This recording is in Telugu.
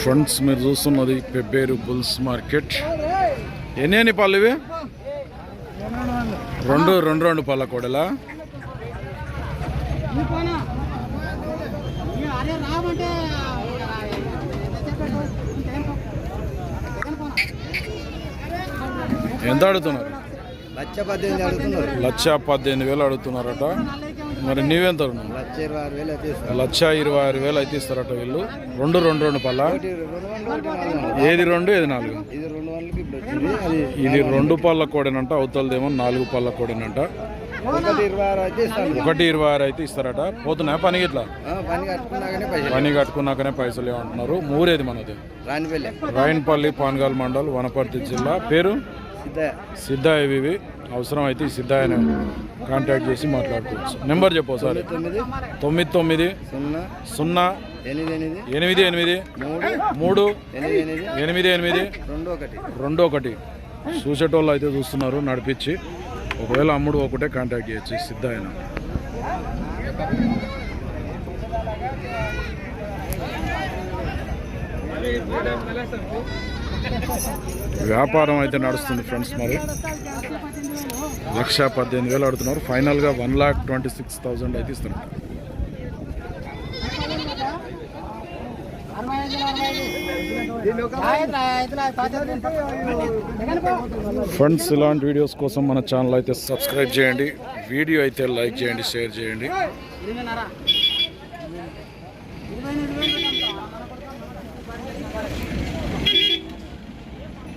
ఫ్రెండ్స్ మీరు చూస్తున్నది పెబ్బేరు బుల్స్ మార్కెట్. ఎన్ని ఎన్ని పళ్ళు ఇవి? రెండు రెండు రెండు పళ్ళ కూడలా? ఎంత అడుగుతున్నారు? లక్ష పద్దెనిమిది అడుగుతున్నారు లక్ష పద్దెనిమిది వేలు అడుగుతున్నారట. మరి నీవెంత? లక్ష ఇరవై ఆరు వేలు అయితే ఇస్తారట వీళ్ళు. రెండు రెండు రెండు పళ్ళ. ఏది రెండు ఏది నాలుగు? ఇది రెండు పళ్ళ కోడేనంట అవతలదేమో నాలుగు పళ్ళ కోడేనంట. ఒకటి ఇరవై ఆరు అయితే ఇస్తారట. పోతున్నాయా పని ఇట్లా పని కట్టుకున్నాకనే పైసలు ఏమంటున్నారు? మూరేది మనది? రాయన్పల్లి పాన్గాల్ మండల్ వనపర్తి జిల్లా. పేరు? సిద్ధాయ. ఇవి. అవసరం అయితే ఈ సిద్ధాయని కాంటాక్ట్ చేసి మాట్లాడుకోవచ్చు. నెంబర్ చెప్పు ఒకసారి. తొమ్మిది తొమ్మిది సున్నా సున్నా ఎనిమిది ఎనిమిది మూడు ఎనిమిది ఎనిమిది రెండు ఒకటి రెండు ఒకటి. చూసేటోళ్ళు అయితే చూస్తున్నారు నడిపించి. ఒకవేళ అమ్ముడు ఒకటే కాంటాక్ట్ చేయొచ్చు సిద్ధాయన. వ్యాపారం అయితే నడుస్తుంది ఫ్రెండ్స్ మరి. లక్ష పద్దెనిమిది వేలు ఆడుతున్నారు. ఫైనల్గా one lakh twenty six thousand అయితే ఇస్తున్నారు. ఫ్రెండ్స్ ఇలాంటి వీడియోస్ కోసం మన ఛానల్ అయితే సబ్స్క్రైబ్ చేయండి. వీడియో అయితే లైక్ చేయండి షేర్ చేయండి.